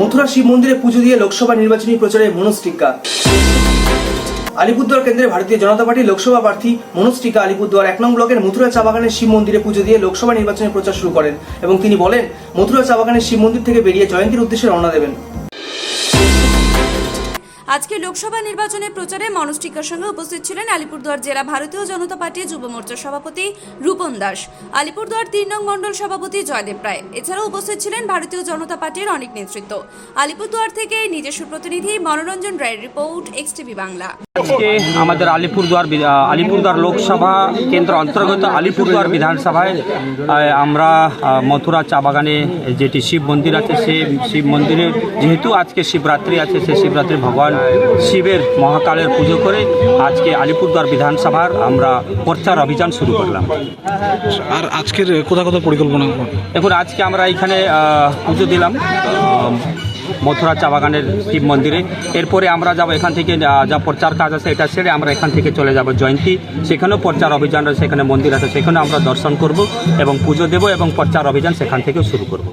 মথুরা শিব মন্দিরে পুজো দিয়ে লোকসভা নির্বাচনী প্রচারে মনোজ টিক্কা আলিপুরদুয়ার কেন্দ্রে ভারতীয় জনতা পার্টি লোকসভা প্রার্থী মনোজ টিকা আলিপুরদুয়ার এক নং ব্লকের মথুরা চা বাগানের শিব মন্দিরে পুজো দিয়ে লোকসভা নির্বাচনের প্রচার শুরু করেন এবং তিনি বলেন, মথুরা চা বাগানের শিব মন্দির থেকে বেরিয়ে জয়ন্তীর উদ্দেশ্যে রওনা দেবেন। আজকে লোকসভা নির্বাচনের প্রচারে মনোজ টিকার সঙ্গে উপস্থিত ছিলেন আলিপুরদুয়ার জেলা ভারতীয় জনতা পার্টির যুব মোর্চার সভাপতি রূপন দাস, আলিপুরদুয়ার তিন নং মণ্ডল সভাপতি জয়দেব রায়। এছাড়াও উপস্থিত ছিলেন ভারতীয় জনতা পার্টির অনেক নেতৃত্ব। আলিপুরদুয়ার থেকে নিজস্ব প্রতিনিধি মনোরঞ্জন রায়ের রিপোর্ট এক্স টিভি বাংলা। আজকে আমাদের আলিপুরদুয়ার আলিপুরদুয়ার লোকসভা কেন্দ্র অন্তর্গত আলিপুরদুয়ার বিধানসভায় আমরা মথুরা চা বাগানে যেটি শিব মন্দির আছে সেই শিব মন্দিরে যেহেতু আজকে শিবরাত্রি আছে সেই শিবরাত্রি ভগবান শিবের মহাকালের পুজো করে আজকে আলিপুরদুয়ার বিধানসভার আমরা প্রচার অভিযান শুরু করলাম। আর আজকের কোথায় কোথায় পরিকল্পনা এখন? আজকে আমরা এখানে পুজো দিলাম মথুরা চা বাগানের শিব মন্দিরে। এরপরে আমরা যাব এখান থেকে যা প্রচার কাজ আছে এটা ছেড়ে আমরা এখান থেকে চলে যাব জয়ন্তী। সেখানেও প্রচার অভিযান রয়েছে সেখানে মন্দির আছে সেখানেও আমরা দর্শন করব এবং পুজো দেব এবং প্রচার অভিযান সেখান থেকেও শুরু করব।